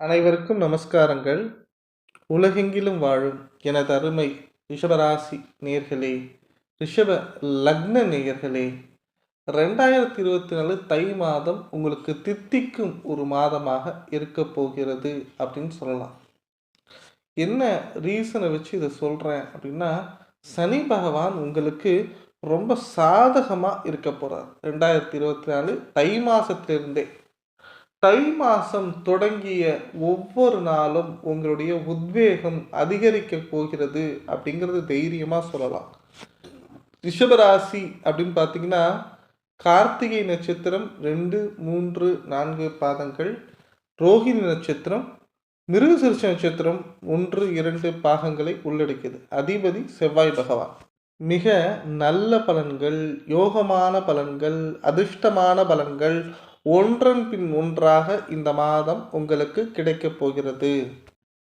அனைவருக்கும் நமஸ்காரங்கள். உலகெங்கிலும் வாழும் எனது அருமை ரிஷபராசி நேர்களே ரிஷப லக்ன நேயர்களே ரெண்டாயிரத்தி இருபத்தி நாலு தை மாதம் உங்களுக்கு தித்திக்கும் ஒரு மாதமாக இருக்க போகிறது அப்படின்னு சொல்லலாம். என்ன ரீசனை வச்சு இதை சொல்கிறேன் அப்படின்னா சனி பகவான் உங்களுக்கு ரொம்ப சாதகமாக இருக்க போகிறார் ரெண்டாயிரத்தி இருபத்தி நாலு தை மாதத்திலிருந்தே தை மாதம் தொடங்கிய ஒவ்வொரு நாளும் உங்களுடைய உத்வேகம் அதிகரிக்க போகிறது அப்படிங்கிறது தைரியமாக சொல்லலாம். ரிஷபராசி அப்படின்னு பார்த்தீங்கன்னா கார்த்திகை நட்சத்திரம் ரெண்டு மூன்று நான்கு பாதங்கள் ரோஹிணி நட்சத்திரம் மிருகசிருஷ நட்சத்திரம் ஒன்று இரண்டு பாகங்களை உள்ளடக்கியது. அதிபதி செவ்வாய் பகவான். மிக நல்ல பலன்கள் யோகமான பலன்கள் அதிர்ஷ்டமான பலன்கள் ஒன்றன் பின் ஒன்றாக இந்த மாதம் உங்களுக்கு கிடைக்கப் போகிறது.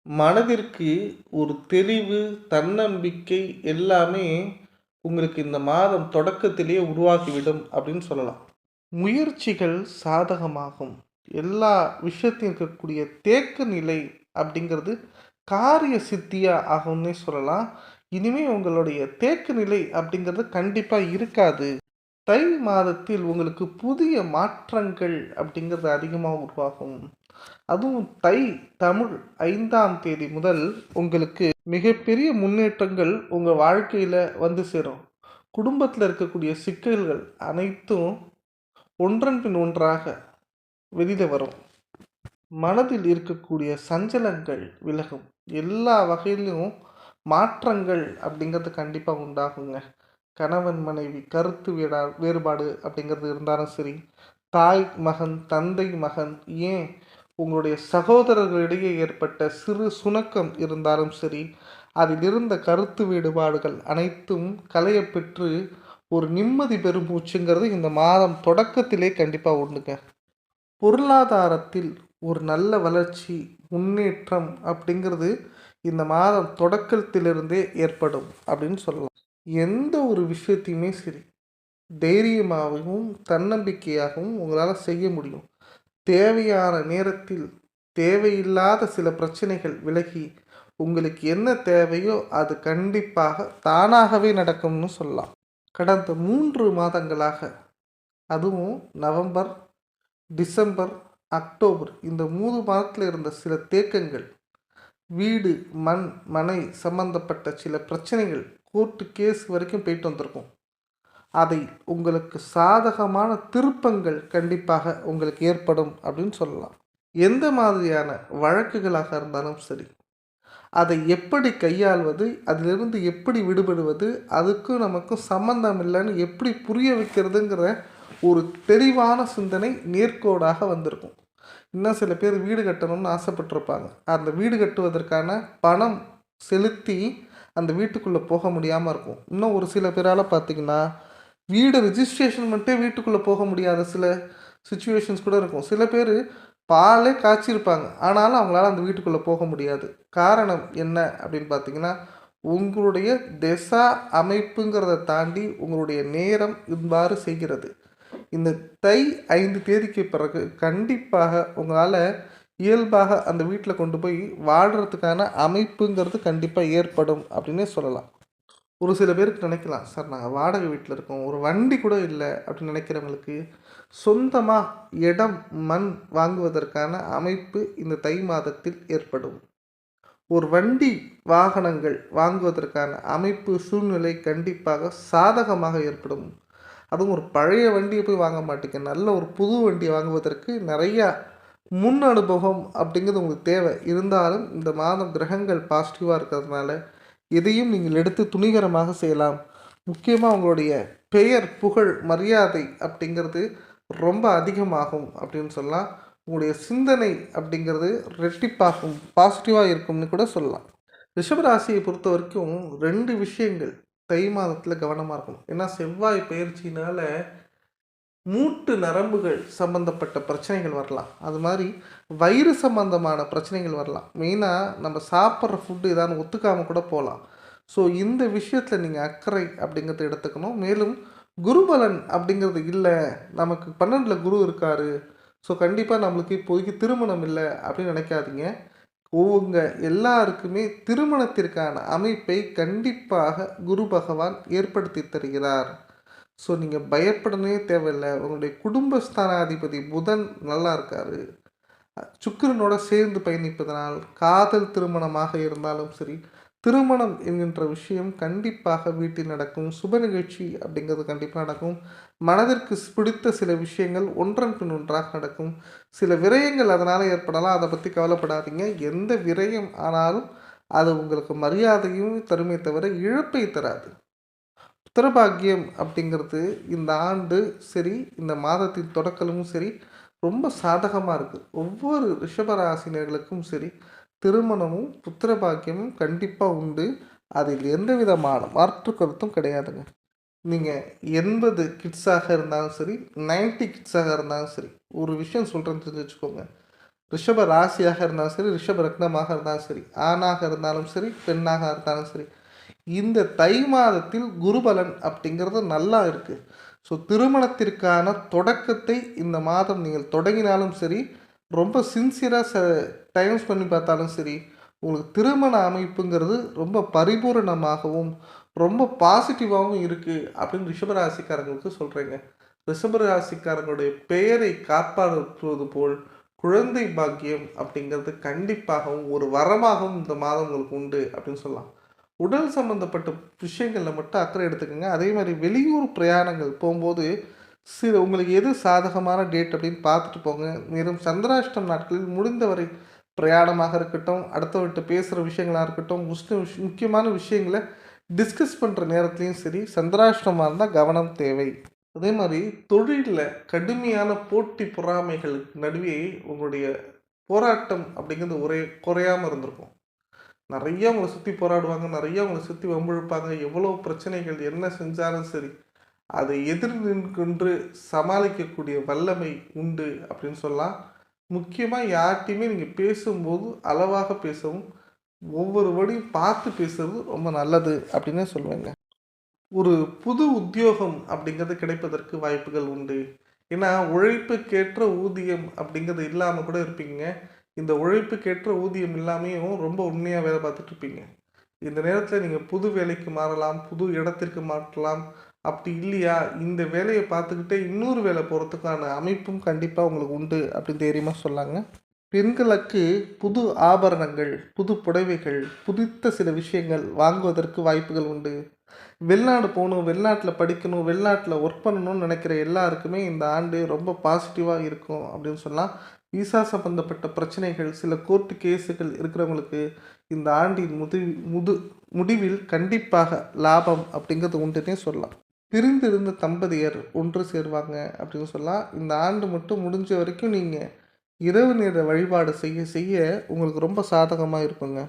மனதிற்கு ஒரு தெளிவு தன்னம்பிக்கை எல்லாமே உங்களுக்கு இந்த மாதம் தொடக்கத்திலேயே உருவாகிவிடும் அப்படின்னு சொல்லலாம். முயற்சிகள் சாதகமாகும். எல்லா விஷயத்தையும் இருக்கக்கூடிய தேக்க நிலை அப்படிங்கிறது காரிய சித்தியா ஆகும்னே சொல்லலாம். இனிமே உங்களுடைய தேக்க நிலை அப்படிங்கிறது கண்டிப்பாக இருக்காது. தை மாதத்தில் உங்களுக்கு புதிய மாற்றங்கள் அப்படிங்கிறது அதிகமாக உருவாகும். அதுவும் தை தமிழ் ஐந்தாம் தேதி முதல் உங்களுக்கு மிகப்பெரிய முன்னேற்றங்கள் உங்கள் வாழ்க்கையில் வந்து சேரும். குடும்பத்தில் இருக்கக்கூடிய சிக்கல்கள் அனைத்தும் ஒன்றன் பின் ஒன்றாக வெளியில் வரும். மனதில் இருக்கக்கூடிய சஞ்சலங்கள் விலகும். எல்லா வகையிலும் மாற்றங்கள் அப்படிங்கிறது கண்டிப்பாக உண்டாகுங்க. கணவன் மனைவி கருத்து வீடா வேறுபாடு அப்படிங்கிறது இருந்தாலும் சரி தாய் மகன் தந்தை மகன் ஏன் உங்களுடைய சகோதரர்களிடையே ஏற்பட்ட சிறு சுணக்கம் இருந்தாலும் சரி அதில் இருந்த கருத்து வேறுபாடுகள் அனைத்தும் களையப்பெற்று ஒரு நிம்மதி பெரும் மூச்சுங்கிறது இந்த மாதம் தொடக்கத்திலே கண்டிப்பாக உண்டுங்க. பொருளாதாரத்தில் ஒரு நல்ல வளர்ச்சி முன்னேற்றம் அப்படிங்கிறது இந்த மாதம் தொடக்கத்திலிருந்தே ஏற்படும் அப்படின்னு சொல்லலாம். எந்த ஒரு விஷயத்தையுமே சரி தைரியமாகவும் தன்னம்பிக்கையாகவும் உங்களால் செய்ய முடியும். தேவையான நேரத்தில் தேவையில்லாத சில பிரச்சனைகள் விலகி உங்களுக்கு என்ன தேவையோ அது கண்டிப்பாக தானாகவே நடக்கும்னு சொல்லலாம். கடந்த மூன்று மாதங்களாக அதுவும் நவம்பர் டிசம்பர் அக்டோபர் இந்த மூணு மாதத்தில் இருந்த சில தேக்கங்கள் வீடு மண் மனை சம்பந்தப்பட்ட சில பிரச்சனைகள் கோர்ட்டு கேஸ் வரைக்கும் போயிட்டு வந்திருக்கும். அதை உங்களுக்கு சாதகமான திருப்பங்கள் கண்டிப்பாக உங்களுக்கு ஏற்படும் அப்படின்னு சொல்லலாம். எந்த மாதிரியான வழக்குகளாக இருந்தாலும் சரி அதை எப்படி கையாள்வது அதிலிருந்து எப்படி விடுபடுவது அதுக்கும் நமக்கும் சம்மந்தம் இல்லைன்னு எப்படி புரிய வைக்கிறதுங்கிற ஒரு தெளிவான சிந்தனை நேர்கோடாக வந்திருக்கும். இன்னும் சில பேர் வீடு கட்டணும்னு ஆசைப்பட்டிருப்பாங்க. அந்த வீடு கட்டுவதற்கான பணம் செலுத்தி அந்த வீட்டுக்குள்ளே போக முடியாமல் இருக்கும். இன்னும் ஒரு சில பேரால் பார்த்திங்கன்னா வீடு ரிஜிஸ்ட்ரேஷன் மட்டும் வீட்டுக்குள்ளே போக முடியாத சில சுச்சுவேஷன்ஸ் கூட இருக்கும். சில பேர் பாலே காய்ச்சிருப்பாங்க. ஆனாலும் அவங்களால அந்த வீட்டுக்குள்ளே போக முடியாது. காரணம் என்ன அப்படின்னு பார்த்தீங்கன்னா உங்களுடைய திசா அமைப்புங்கிறத தாண்டி உங்களுடைய நேரம் இவ்வாறு செய்கிறது. இந்த தை ஐந்து தேதிக்கு பிறகு கண்டிப்பாக உங்களால் இயல்பாக அந்த வீட்டில் கொண்டு போய் வாழ்கிறதுக்கான அமைப்புங்கிறது கண்டிப்பாக ஏற்படும் அப்படின்னே சொல்லலாம். ஒரு சில பேருக்கு நினைக்கலாம் சார் நாங்கள் வாடகை வீட்டில் இருக்கோம் ஒரு வண்டி கூட இல்லை அப்படின்னு நினைக்கிறவங்களுக்கு சொந்தமாக இடம் மண் வாங்குவதற்கான அமைப்பு இந்த தை மாதத்தில் ஏற்படும். ஒரு வண்டி வாகனங்கள் வாங்குவதற்கான அமைப்பு சூழ்நிலை கண்டிப்பாக சாதகமாக ஏற்படும். அதுவும் ஒரு பழைய வண்டியை போய் வாங்க மாட்டீங்க. நல்ல ஒரு புது வண்டியை வாங்குவதற்கு நிறையா முன் அனுபவம் அப்படிங்கிறது உங்களுக்கு தேவை. இருந்தாலும் இந்த மாதம் கிரகங்கள் பாசிட்டிவாக இருக்கிறதுனால எதையும் நீங்கள் எடுத்து துணிகரமாக செய்யலாம். முக்கியமாக உங்களுடைய பெயர் புகழ் மரியாதை அப்படிங்கிறது ரொம்ப அதிகமாகும் அப்படின்னு சொல்லலாம். உங்களுடைய சிந்தனை அப்படிங்கிறது ரெட்டிப்பாகும் பாசிட்டிவாக இருக்கும்னு கூட சொல்லலாம். ரிஷபராசியை பொறுத்த வரைக்கும் ரெண்டு விஷயங்கள் தை மாதத்தில் கவனமாக இருக்கணும். ஏன்னா செவ்வாய் பயிற்சினால் மூட்டு நரம்புகள் சம்பந்தப்பட்ட பிரச்சனைகள் வரலாம். அது மாதிரி வயிறு சம்பந்தமான பிரச்சனைகள் வரலாம். மெயினாக நம்ம சாப்பிட்ற ஃபுட்டு ஏதாவது ஒத்துக்காமல் கூட போகலாம். ஸோ இந்த விஷயத்தில் நீங்கள் அக்கறை அப்படிங்கிறத எடுத்துக்கணும். மேலும் குருபலன் அப்படிங்கிறது இல்லை. நமக்கு பன்னெண்டில் குரு இருக்கார். ஸோ கண்டிப்பாக நம்மளுக்கு இப்போதைக்கு திருமணம் இல்லை அப்படின்னு நினைக்காதீங்க. உங்க எல்லாருக்குமே திருமணத்திற்கான அமைப்பை கண்டிப்பாக குரு பகவான் ஏற்படுத்தி தருகிறார். ஸோ நீங்கள் பயப்படனே தேவையில்லை. உங்களுடைய குடும்பஸ்தானாதிபதி புதன் நல்லா இருக்காரு. சுக்கரனோட சேர்ந்து பயணிப்பதனால் காதல் திருமணமாக இருந்தாலும் சரி திருமணம் என்கின்ற விஷயம் கண்டிப்பாக வீட்டில் நடக்கும். சுப நிகழ்ச்சி அப்படிங்கிறது கண்டிப்பாக நடக்கும். மனதிற்கு பிடித்த சில விஷயங்கள் ஒன்றன் பின் ஒன்றாக நடக்கும். சில விரயங்கள் அதனால் ஏற்படலாம். அதை பற்றி கவலைப்படாதீங்க. எந்த விரயம் ஆனாலும் அது உங்களுக்கு மரியாதையும் தருமே தவிர இழப்பை தராது. புத்திரபாக்கியம் அப்படிங்கிறது இந்த ஆண்டு சரி இந்த மாதத்தின் தொடக்கலும் சரி ரொம்ப சாதகமாக இருக்குது ஒவ்வொரு ரிஷபராசினியர்களுக்கும் சரி திருமணமும் புத்திரபாக்கியமும் கண்டிப்பாக உண்டு. அதில் எந்த விதமான மாற்று கருத்தும் கிடையாதுங்க. நீங்கள் எண்பது கிட்ஸாக இருந்தாலும் சரி நைன்டி கிட்ஸாக இருந்தாலும் சரி ஒரு விஷயம் சொல்கிறேன்னு தெரிஞ்சு வச்சுக்கோங்க. ரிஷப ராசியாக இருந்தாலும் சரி ரிஷப ரத்னமாக இருந்தாலும் சரி ஆணாக இருந்தாலும் சரி பெண்ணாக இருந்தாலும் சரி இந்த தை மாதத்தில் குருபலன் அப்படிங்கிறது நல்லா இருக்குது ஸோ திருமணத்திற்கான தொடக்கத்தை இந்த மாதம் நீங்கள் தொடங்கினாலும் சரி ரொம்ப சின்சியராக ச டைம் பண்ணி பார்த்தாலும் சரி உங்களுக்கு திருமண அமைப்புங்கிறது ரொம்ப பரிபூரணமாகவும் ரொம்ப பாசிட்டிவாகவும் இருக்குது அப்படின்னு ரிஷபராசிக்காரங்களுக்கு சொல்கிறேங்க ரிஷபராசிக்காரங்களுடைய பெயரை காப்பாற்றுவது போல் குழந்தை பாக்கியம் அப்படிங்கிறது கண்டிப்பாகவும் ஒரு வரமாகவும் இந்த மாதம் உங்களுக்கு உண்டு அப்படின்னு சொல்லலாம். உடல் சம்மந்தப்பட்ட விஷயங்களில் மட்டும் அக்கறை எடுத்துக்கோங்க. அதே மாதிரி வெளியூர் பிரயாணங்கள் போகும்போது சிறு உங்களுக்கு எது சாதகமான டேட் அப்படின்னு பார்த்துட்டு போங்க. மேலும் சந்திராஷ்டம் நாட்களில் முடிந்தவரை பிரயாணமாக இருக்கட்டும் அடுத்தவர்கிட்ட பேசுகிற விஷயங்களாக இருக்கட்டும் முஸ்லிம் முக்கியமான விஷயங்களை டிஸ்கஸ் பண்ணுற நேரத்துலையும் சரி சந்திராஷ்டமாக இருந்தால் கவனம் தேவை. அதே மாதிரி தொழிலில் கடுமையான போட்டி பொறாமைகளுக்கு நடுவே உங்களுடைய போராட்டம் அப்படிங்கிறது ஒரே குறையாமல் இருந்திருக்கும். நிறைய உங்களை சுற்றி போராடுவாங்க நிறைய உங்களை சுற்றி வம்பிழுப்பாங்க. எவ்வளோ பிரச்சனைகள் என்ன செஞ்சாலும் சரி அதை எதிர் நின்று சமாளிக்கக்கூடிய வல்லமை உண்டு அப்படின்னு சொல்லலாம் முக்கியமாக யார்கிட்டையுமே நீங்கள் பேசும்போது அளவாக பேசவும் ஒவ்வொரு வழியும் பார்த்து பேசுறது ரொம்ப நல்லது அப்படின்னு சொல்லுவேங்க. ஒரு புது உத்தியோகம் அப்படிங்கிறது கிடைப்பதற்கு வாய்ப்புகள் உண்டு. ஏன்னா உழைப்புக்கேற்ற ஊதியம் அப்படிங்கிறது இல்லாமல் கூட இருப்பீங்க. இந்த உழைப்புக்கேற்ற ஊதியம் இல்லாமையும் ரொம்ப உண்மையாக வேலை பார்த்துட்டு இருப்பீங்க. இந்த நேரத்தில் நீங்கள் புது வேலைக்கு மாறலாம் புது இடத்திற்கு மாற்றலாம். அப்படி இல்லையா? இந்த வேலையை பார்த்துக்கிட்டே இன்னொரு வேலை போகிறதுக்கான அமைப்பும் கண்டிப்பாக உங்களுக்கு உண்டு அப்படின்னு தைரியமாக சொல்லாங்க. பெண்களுக்கு புது ஆபரணங்கள் புது புடவைகள் புதித்த சில விஷயங்கள் வாங்குவதற்கு வாய்ப்புகள் உண்டு. வெளிநாடு போகணும் வெளிநாட்டில் படிக்கணும் வெளிநாட்டில் ஒர்க் பண்ணணும்னு நினைக்கிற எல்லாருக்குமே இந்த ஆண்டு ரொம்ப பாசிட்டிவாக இருக்கும் அப்படின்னு சொல்லலாம். விசா சம்பந்தப்பட்ட பிரச்சனைகள் சில கோர்ட்டு கேஸுகள் இருக்கிறவங்களுக்கு இந்த ஆண்டின் முது முது முடிவில் கண்டிப்பாக லாபம் அப்படிங்கிறது உண்டுன்னே சொல்லலாம். பிரிந்திருந்த தம்பதியர் ஒன்று சேருவாங்க அப்படின்னு சொல்லலாம். இந்த ஆண்டு மட்டும் முடிஞ்ச வரைக்கும் நீங்கள் இரவு நேர வழிபாடு செய்ய செய்ய உங்களுக்கு ரொம்ப சாதகமாக இருக்குங்க.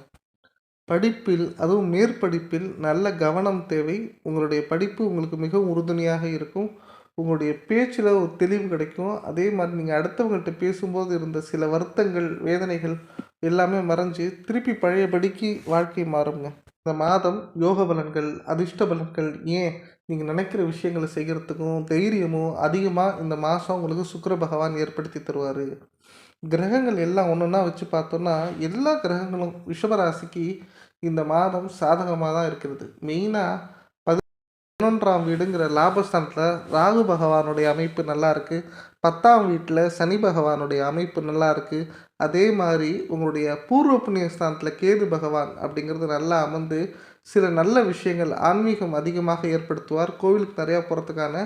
படிப்பில் அதுவும் மேற்படிப்பில் நல்ல கவனம் தேவை. உங்களுடைய படிப்பு உங்களுக்கு மிகவும் உறுதுணையாக இருக்கும். உங்களுடைய பேச்சில் ஒரு தெளிவு கிடைக்கும். அதே மாதிரி நீங்கள் அடுத்தவங்கள்ட்ட பேசும்போது இருந்த சில வருத்தங்கள் வேதனைகள் எல்லாமே மறைஞ்சு திருப்பி பழையபடிக்கு வாழ்க்கை மாறுங்க இந்த மாதம் யோக பலன்கள் அதிர்ஷ்ட பலன்கள் ஏன் நீங்கள் நினைக்கிற விஷயங்களை செய்கிறதுக்கும் தைரியமும் அதிகமாக இந்த மாதம் உங்களுக்கு சுக்கர பகவான் ஏற்படுத்தி தருவார். கிரகங்கள் எல்லாம் ஒன்று ஒன்றா வச்சு பார்த்தோன்னா எல்லா கிரகங்களும் ரிஷபராசிக்கு இந்த மாதம் சாதகமாக தான் இருக்கிறது. மெயினாக பதினொன்றாம் வீடுங்கிற லாபஸ்தானத்தில் ராகு பகவானுடைய அமைப்பு நல்லா இருக்குது பத்தாம் வீட்டில் சனி பகவானுடைய அமைப்பு நல்லா இருக்குது அதே மாதிரி உங்களுடைய பூர்வ புண்ணிய ஸ்தானத்தில் கேது பகவான் அப்படிங்கிறது நல்லா அமர்ந்து சில நல்ல விஷயங்கள் ஆன்மீகம் அதிகமாக ஏற்படுத்துவார். கோவிலுக்கு நிறையா போகிறதுக்கான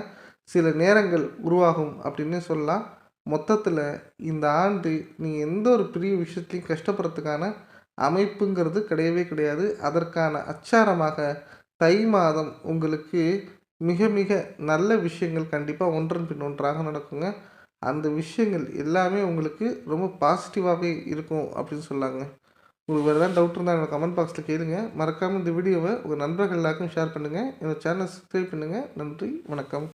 சில நேரங்கள் உருவாகும் அப்படின்னு சொல்லலாம். மொத்தத்தில் இந்த ஆண்டு நீங்கள் எந்த ஒரு பெரிய விஷயத்தையும் கஷ்டப்படுறதுக்கான அமைப்புங்கிறது கிடையவே கிடையாது. அதற்கான அச்சாரமாக தை மாதம் உங்களுக்கு மிக மிக நல்ல விஷயங்கள் கண்டிப்பாக ஒன்றன் பின் ஒன்றாக நடக்குங்க. அந்த விஷயங்கள் எல்லாமே உங்களுக்கு ரொம்ப பாசிட்டிவாகவே இருக்கும் அப்படின்னு சொல்லாங்க. உங்களுக்கு வேறு ஏதாவது டவுட் இருந்தால் எனக்கு கமெண்ட் பாக்ஸில் கேளுங்க. மறக்காமல் இந்த வீடியோவை உங்கள் நண்பர்கள் எல்லாருக்கும் ஷேர் பண்ணுங்கள் என்னோடய சேனலை சப்ஸ்கிரைப் பண்ணுங்கள் நன்றி வணக்கம்.